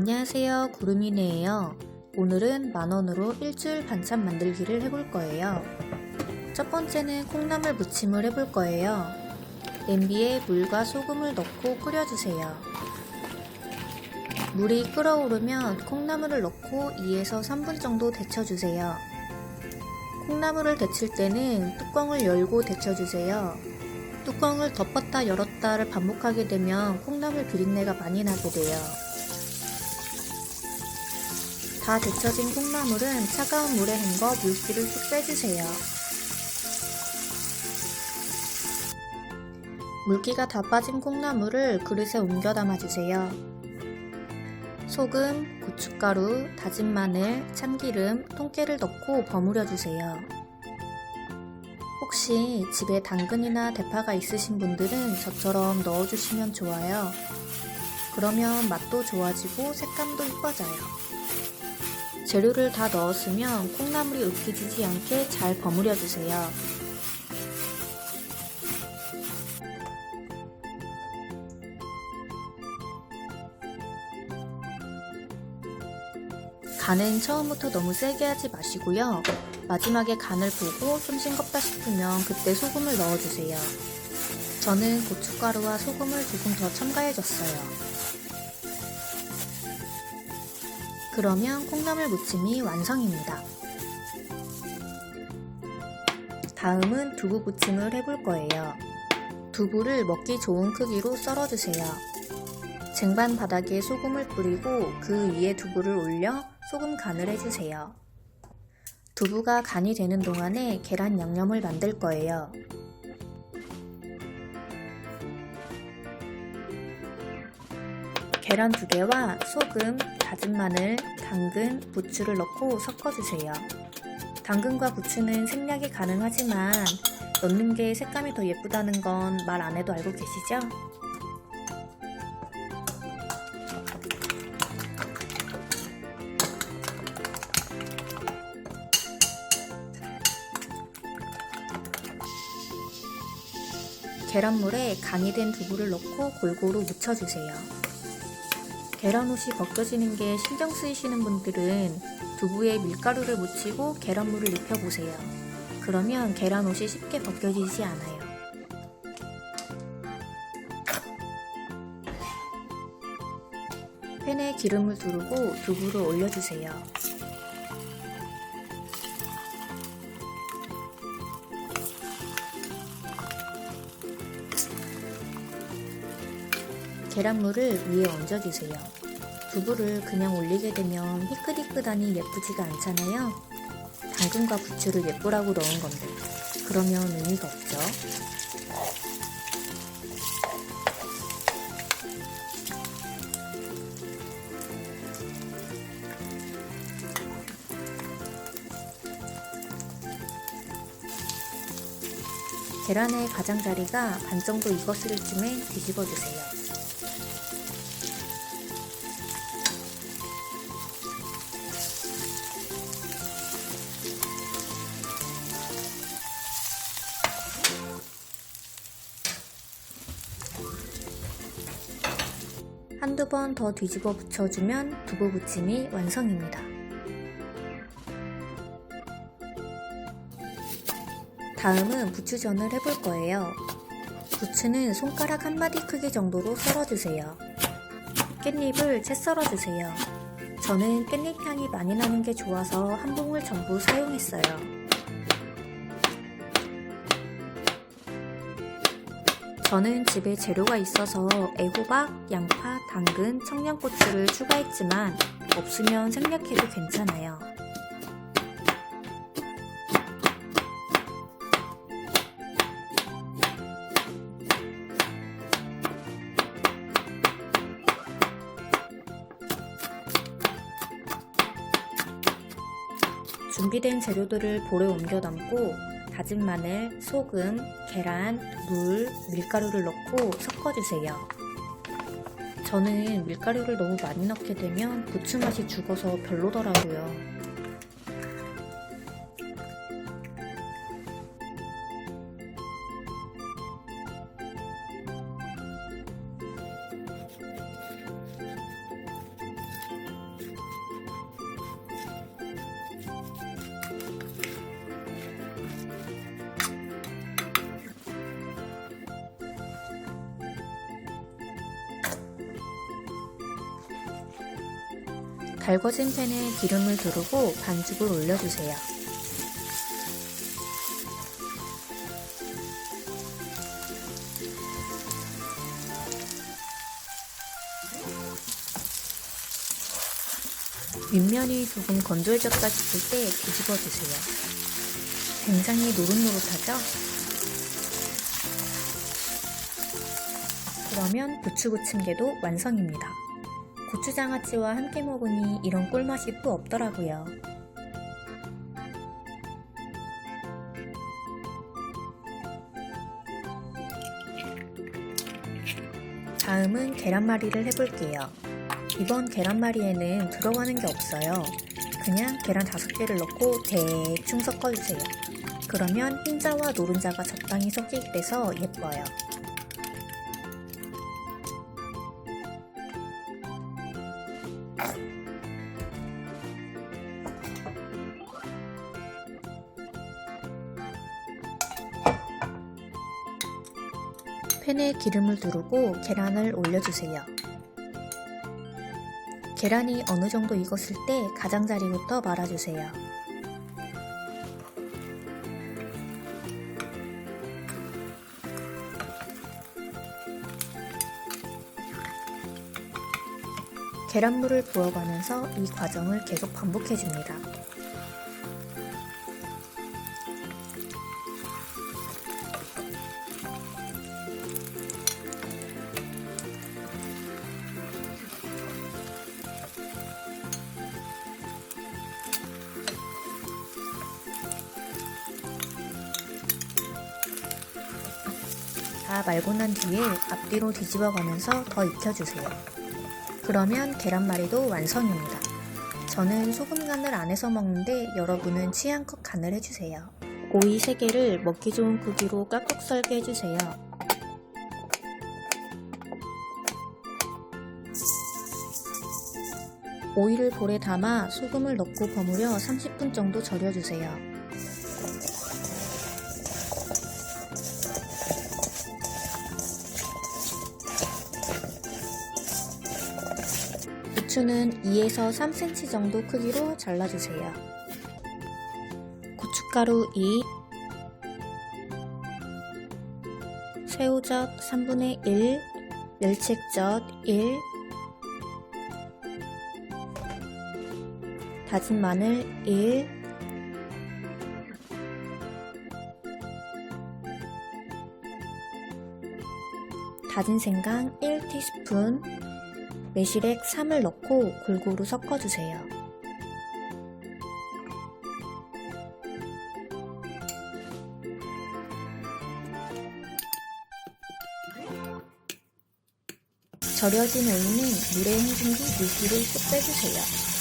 안녕하세요. 구름이네예요. 오늘은 만원으로 일주일 반찬 만들기를 해볼 거예요. 첫 번째는 콩나물 무침을 해볼 거예요. 냄비에 물과 소금을 넣고 끓여주세요. 물이 끓어오르면 콩나물을 넣고 2에서 3분 정도 데쳐주세요. 콩나물을 데칠 때는 뚜껑을 열고 데쳐주세요. 뚜껑을 덮었다 열었다를 반복하게 되면 콩나물 비린내가 많이 나게 돼요 다 데쳐진 콩나물은 차가운 물에 헹궈 물기를 쭉 빼주세요. 물기가 다 빠진 콩나물을 그릇에 옮겨 담아주세요. 소금, 고춧가루, 다진 마늘, 참기름, 통깨를 넣고 버무려주세요. 혹시 집에 당근이나 대파가 있으신 분들은 저처럼 넣어주시면 좋아요. 그러면 맛도 좋아지고 색감도 이뻐져요. 재료를 다 넣었으면 콩나물이 으깨지지 않게 잘 버무려 주세요. 간은 처음부터 너무 세게 하지 마시고요. 마지막에 간을 보고 좀 싱겁다 싶으면 그때 소금을 넣어주세요. 저는 고춧가루와 소금을 조금 더 첨가해줬어요. 그러면 콩나물 무침이 완성입니다. 다음은 두부 무침을 해볼 거예요. 두부를 먹기 좋은 크기로 썰어주세요. 쟁반 바닥에 소금을 뿌리고 그 위에 두부를 올려 소금 간을 해주세요. 두부가 간이 되는 동안에 계란 양념을 만들 거예요. 계란 두 개와 소금, 다진 마늘, 당근, 부추를 넣고 섞어주세요. 당근과 부추는 생략이 가능하지만 넣는 게 색감이 더 예쁘다는 건 말 안 해도 알고 계시죠? 계란물에 간이 된 두부를 넣고 골고루 묻혀주세요. 계란옷이 벗겨지는 게 신경 쓰이시는 분들은 두부에 밀가루를 묻히고 계란물을 입혀보세요. 그러면 계란옷이 쉽게 벗겨지지 않아요. 팬에 기름을 두르고 두부를 올려주세요. 계란물을 위에 얹어주세요. 두부를 그냥 올리게 되면 희끗희끗하니 예쁘지가 않잖아요. 당근과 부추를 예쁘라고 넣은 건데 그러면 의미가 없죠. 계란의 가장자리가 반 정도 익었을 쯤에 뒤집어 주세요. 한두 번 더 뒤집어 붙여주면 두부 부침이 완성입니다. 다음은 부추전을 해볼 거예요. 부추는 손가락 한 마디 크기 정도로 썰어주세요. 깻잎을 채 썰어주세요. 저는 깻잎 향이 많이 나는 게 좋아서 한 봉을 전부 사용했어요. 저는 집에 재료가 있어서 애호박, 양파, 당근, 청양고추를 추가했지만 없으면 생략해도 괜찮아요. 준비된 재료들을 볼에 옮겨 담고 다진 마늘, 소금, 계란, 물, 밀가루를 넣고 섞어주세요. 저는 밀가루를 너무 많이 넣게 되면 부추 맛이 죽어서 별로더라고요. 달궈진 팬에 기름을 두르고 반죽을 올려주세요. 윗면이 조금 건조해졌다 싶을 때 뒤집어 주세요. 굉장히 노릇노릇하죠? 그러면 부추 부침개도 완성입니다. 고추장아찌와 함께 먹으니 이런 꿀맛이 또 없더라고요. 다음은 계란말이를 해볼게요. 이번 계란말이에는 들어가는 게 없어요. 그냥 계란 5개를 넣고 대충 섞어주세요. 그러면 흰자와 노른자가 적당히 섞이게 돼서 예뻐요. 팬에 기름을 두르고 계란을 올려주세요. 계란이 어느 정도 익었을 때 가장자리부터 말아주세요. 계란물을 부어가면서 이 과정을 계속 반복해줍니다. 다 말고 난 뒤에 앞뒤로 뒤집어 가면서 더 익혀주세요. 그러면 계란말이도 완성입니다. 저는 소금 간을 안 해서 먹는데 여러분은 취향껏 간을 해주세요. 오이 3개를 먹기 좋은 크기로 깍둑 썰게 해주세요. 오이를 볼에 담아 소금을 넣고 버무려 30분 정도 절여주세요. 부추는 2에서 3cm 정도 크기로 잘라주세요. 고춧가루 2, 새우젓 3분의 1, 멸치액젓 1, 다진 마늘 1, 다진 생강 1티스푼, 매실액 3을 넣고 골고루 섞어주세요. 절여진 오이는 물에 헹군 뒤 물기를 쏙 빼주세요.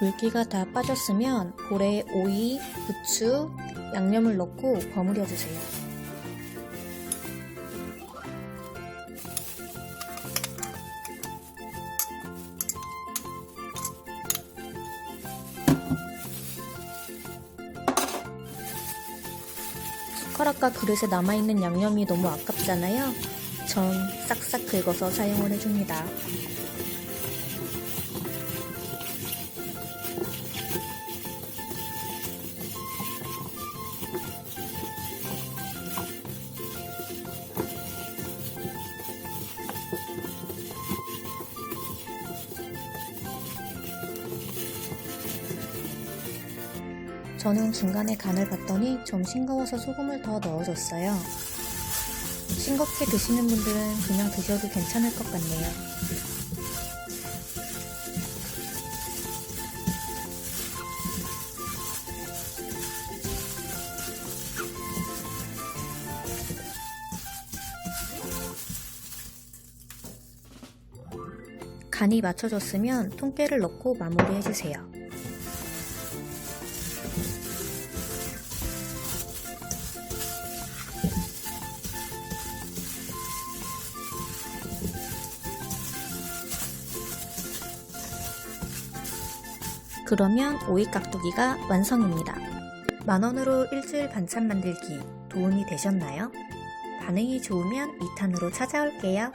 물기가 다 빠졌으면 볼에 오이, 부추, 양념을 넣고 버무려 주세요. 숟가락과 그릇에 남아있는 양념이 너무 아깝잖아요. 전 싹싹 긁어서 사용을 해줍니다. 저는 중간에 간을 봤더니 좀 싱거워서 소금을 더 넣어줬어요. 싱겁게 드시는 분들은 그냥 드셔도 괜찮을 것 같네요. 간이 맞춰졌으면 통깨를 넣고 마무리해주세요. 그러면 오이 깍두기가 완성입니다. 만원으로 일주일 반찬 만들기 도움이 되셨나요? 반응이 좋으면 2탄으로 찾아올게요.